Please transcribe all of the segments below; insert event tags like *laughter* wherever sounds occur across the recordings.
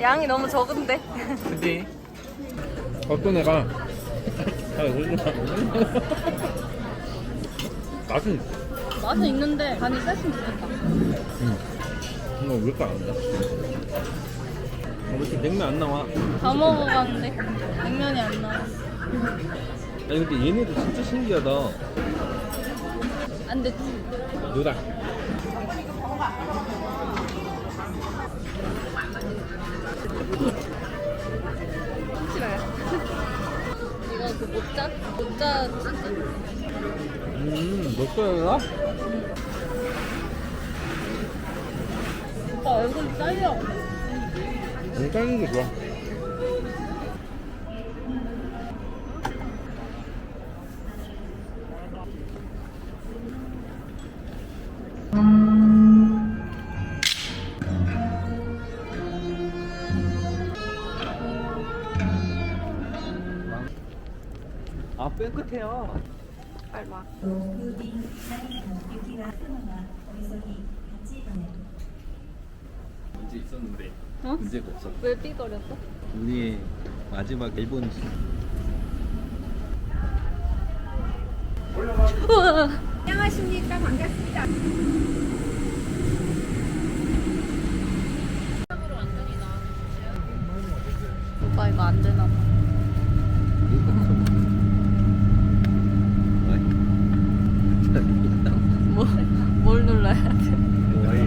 양이 너무 적은데. 그지? 어떤 애가 아. 맛은 있어. 맛은 있는데 간이 셌으면 좋겠다. 이거 왜 이렇게 안 나? 어, 왜 이렇게 냉면 안 나와? 다 먹어봤는데 냉면이 안 나와. 아니 근데 얘네도 진짜 신기하다. 안 됐지. 노다. 싫어요. 이거 그 모짜? 모짜 치즈? 음, 몇 거야? 오빠 얼굴 딸려. 안 까는 게 좋아. 아, 뼈 끝에요. 빨리 와. 문제 있었는데 어? 문제가 없어. 왜 삐거렸어? 우리의 마지막 일본 우와. 안녕하십니까 반갑습니다. 오빠 이거 안 되나 봐. 뭐, 뭘 눌러야 돼? 또 봐야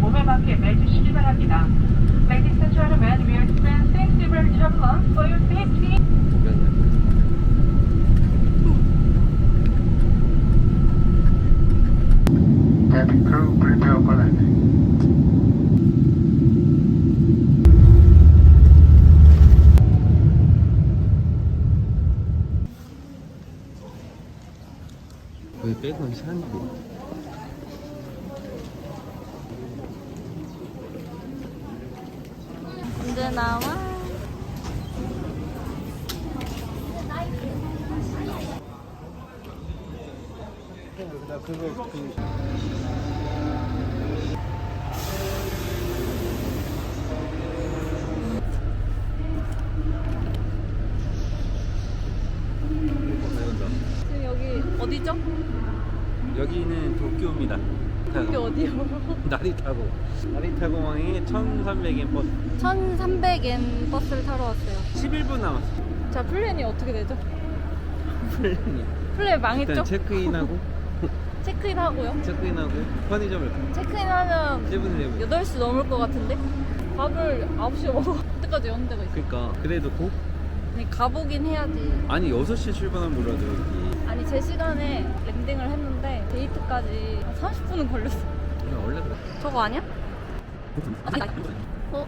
몸에 맞게 매주시기 바랍니다. Ladies and gentlemen, we are dispensing several turbulence for your safety. Cabin crew, prepare for landing. 왜 빼고 사는데? 언제 나와? 나 그거 어디죠? 여기는 도쿄입니다. 여기 어디요? *laughs* 나리타고 나리타 공항에 1,300엔 버스 1300엔 버스를 타러 왔어요. 11분 남았어. 자, 플랜이 어떻게 되죠? *laughs* 플랜이 플랜 망했죠? 일단 체크인하고 *laughs* 체크인 하고요. 체크인하고 편의점을 가. 체크인 하면 7분 7분. 8시 넘을 것 같은데? 밥을 9시에 먹어. 그때까지 여는 데가 있어. 그러니까 그래도 고 아니, 가보긴 해야지. 아니 6시에 출발하면 몰라도 여기 아니, 제 시간에 랜딩을 했는데 데이트까지 한 30분은 걸렸어. 그냥 원래 그래. 저거 아니야? 어?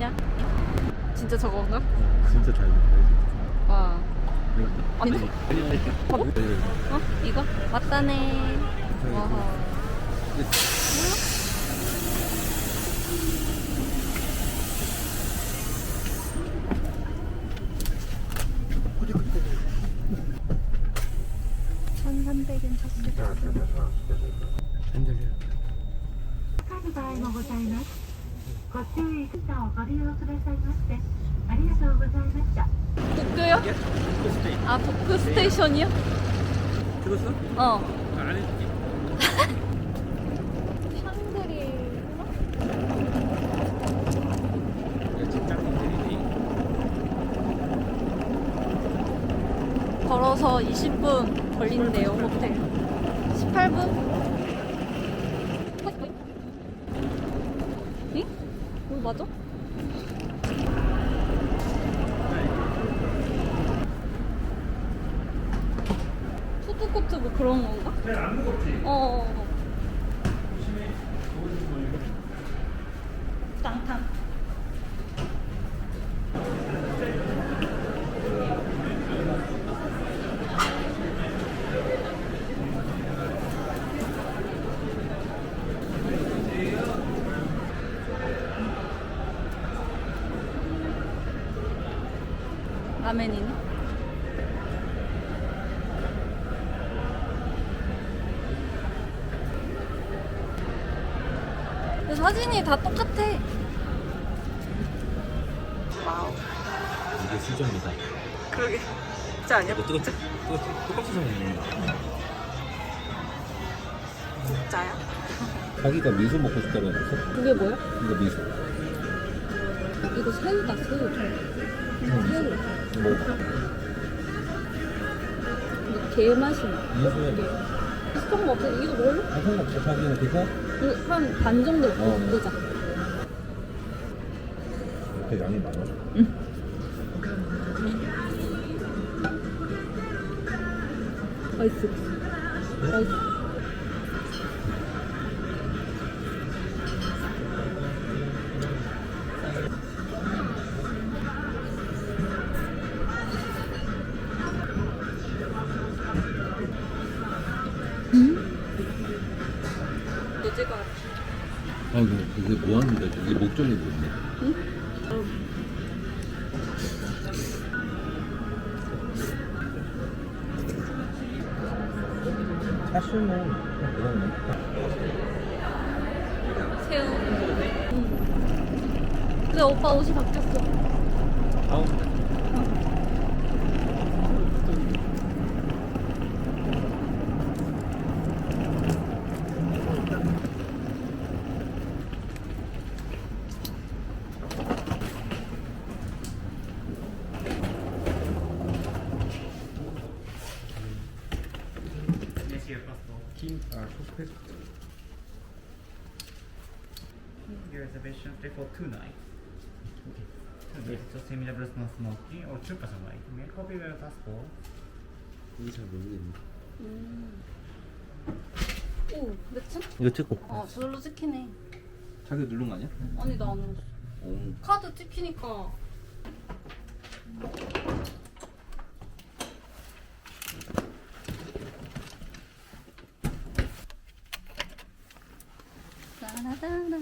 야? 진짜 저건가? 진짜 잘 됐다. 와. 아니, 아니 아니. 어? 이거? 맞다네. 와. 안 들려요. 도쿄요? 아 도쿄 스테이션이요? 들었어? 어. 아니 걸어서 20분 걸린대요 호텔. purple. 사진이 다 똑같아. 이게 수정이다. 그러게. 진짜 아니야? 이거 뜨겁지? 뜨겁지? 똑같이 생겼네. 진짜야? 자기가 미소 먹고 싶다고 했어? 그게 뭐야? 이거 미소. 이거 새우다, 새우. 새우. 먹어봐. 이거 게 맛이 나. 미소야. 비슷한 거 없어? 이거 먹을래? 아, 상관없어. 자기는 괜찮 아? 이거 한반 정도 어. 먹자. 이렇게 양이 많아? 맛있어. 맛있어. 너 아이고, 이게 뭐 하는 거야? 이게 목적이 뭐인데? 차슈는 그렇네. 새우. 응. 근데 오빠 옷이 바뀌었어. 아 Your reservation stay for two nights. Two nights. So semi doubles no smoking or two person like. May copy your passport. 이게 잘 모르겠네. 오, 몇 층? 이거 찍고. 어, 저절로 찍히네. 자기 누른 거 아니야? 아니, 나안 눌렀어. 오. 카드 찍히니까. 따라따라.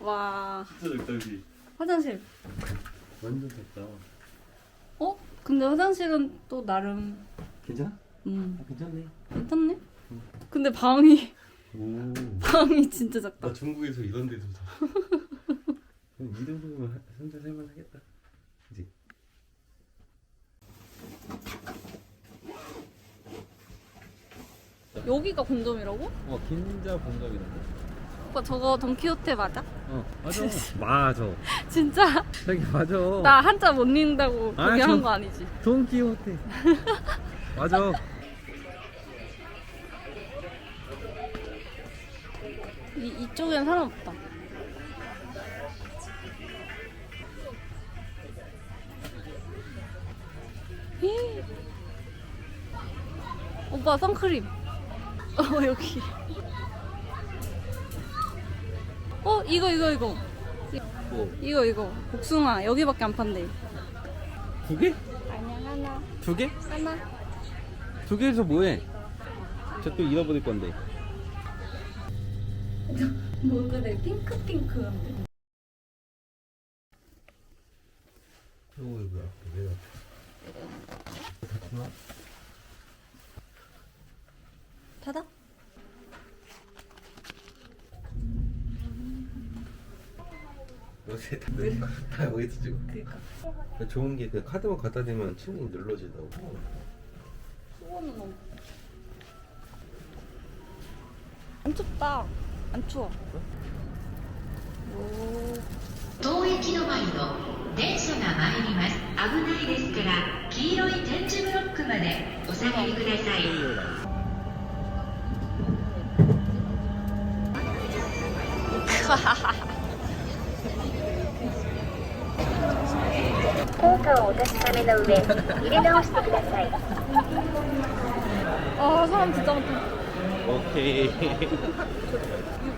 와, 진짜 적당히. 화장실. 완전 덥다. 어? 근데 화장실은 또 나름, 괜찮아? 음, 아, 괜찮네. 괜찮네? 근데 방이, 오. 방이 진짜 작다. 나 중국에서 이런 데도 다. 이 정도면 하- 혼자 살만 하겠다. 그지? 여기가 본점이라고? 어, 긴자 본점이란데? 오빠 저거 돈키호테 맞아? 어, 맞아. *laughs* 맞아. 진짜? 자기 맞아. 나 한자 못 읽는다고 아, 그게 저- 한거 아니지? 돈키호테. *laughs* 맞아. 이, 이쪽엔 사람 없다. 히. 오빠 선크림. 어 여기. 어 이거 이거 이거 뭐, 이거 이거 복숭아 여기밖에 안 판대. 두 개? 아니야 하나 두 개? 하나. 두 개에서 뭐해? 저 또 잃어버릴 건데. 뭐 그래 핑크 핑크한데. 어, 뭐야? 왜 닫지마. 닫아? 요새 다, 다 여기서 찍어. 그니까. 좋은 게 그 카드만 갖다 대면 친구 눌러지더라고. 수건은 없. 안 춥다. 안 추워. 오. 当駅の前の電車が参ります危ないですから黄色い点字ブロックまでお下がりください 効果をお確かめの上入れ直してください 아 사람 진짜 많다. 오케이. 이거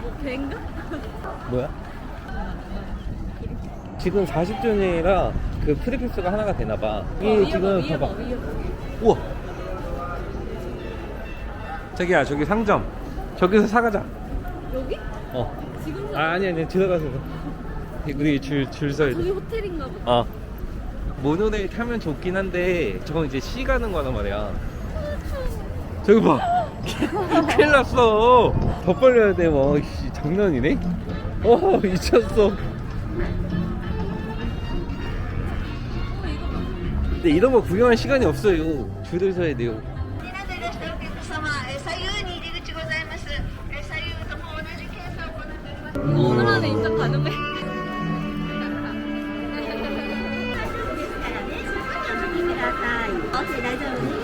뭐 배인가? 뭐야? 지금 40주년이라 그 프리패스가 하나가 되나봐. 이게 지금 봐봐. 우와. 자기야 저기 상점. 저기서 사가자. 여기? 어. 지금 아 아니 아니 들어가서. 우리 줄 줄 서야 저기 돼. 호텔인가 보다. 어. 모노레일 타면 좋긴 한데 저건 이제 시 가는 거란 말이야. 저기 봐. *laughs* 큰일 났어. 더 벌려야 돼. 뭐 씨, 장난이네. 어 미쳤어. 근데 이런 거 구경할 시간이 없어요. 줄을 서야 돼요. 이거 오늘 안에 입장 가능해?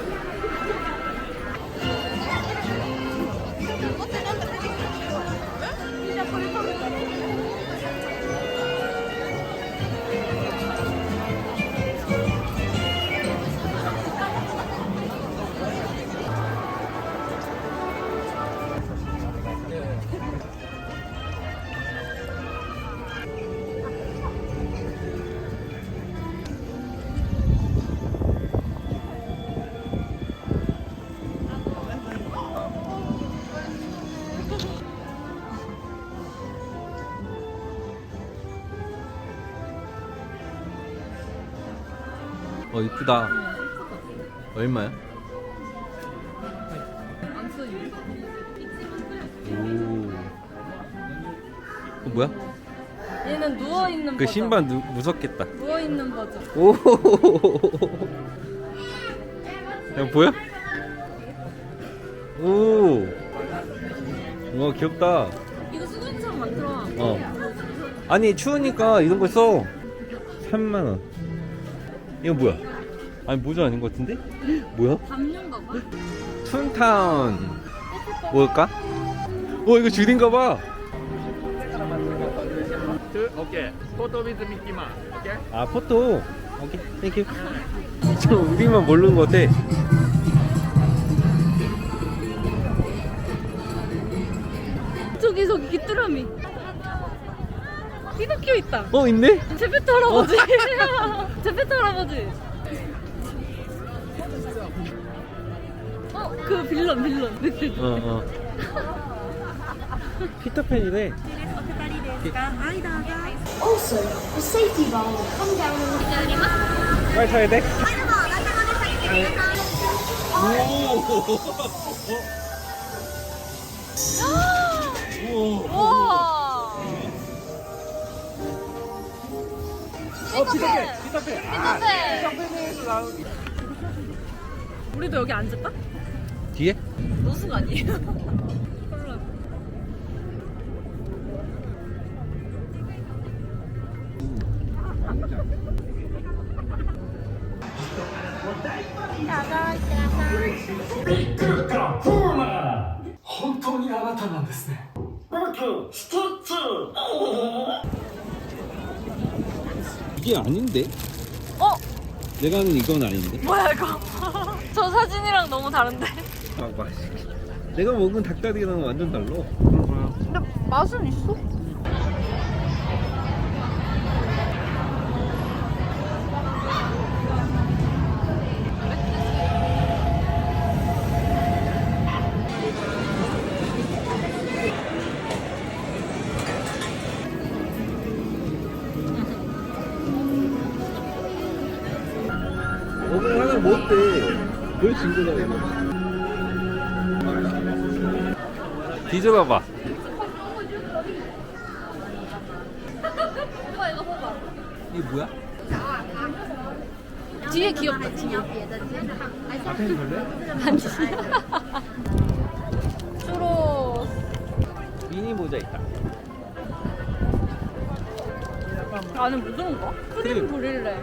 *laughs* 어 이쁘다. 얼마야? 오. 그 뭐야? 얘는 누워 있는 그 버전. 신발 누, 무섭겠다. 누워 있는 버전. 오. 야 보여? 오. 와 귀엽다. 이거 수건처럼 만들어. 어. 아니 추우니까 이런 거 써. 3만 원. 이거 뭐야? 아니 모자 아닌 것 같은데? *gasps* 뭐야? 담요인가 봐. 툰타운. 뭘까? 어 이거 줄인가 봐. 오케이. 포토 위즈 미끼만. 오케이? 아 포토. 오케이. 땡큐. *laughs* 저 우리만 모르는 것 같아. 저기 저기 귀뚜라미. 피노키오 있다. 어 있네? 제페토 할아버지. *laughs* 제페토 할아버지. 그 빌런 빌런. 어 어. 피터팬이네. Also, the safety valve will come down and 빨리 타야 돼? 와. 어, 피터팬. 피터팬. 피터팬. 우리도 여기 앉을까? 뒤에? 노숙 아니에요? 콜라. 이게 아닌데? 어? 내가 하는 이건 아닌데? 뭐야 이거? *laughs* 저 사진이랑 너무 다른데? 아 맛있게. 내가 먹은 닭다리랑 완전 달라. 근데 맛은 있어? 오늘 하나 못돼. 뭘 친구다 이거. 뒤져봐봐. 오빠 이거 봐봐. 이게 뭐야? 뒤에 귀엽다. 앞에 볼래? 아니. 주로 미니 모자 있다. 뭐 들은 거? 크림 크림. 브릴레.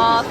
와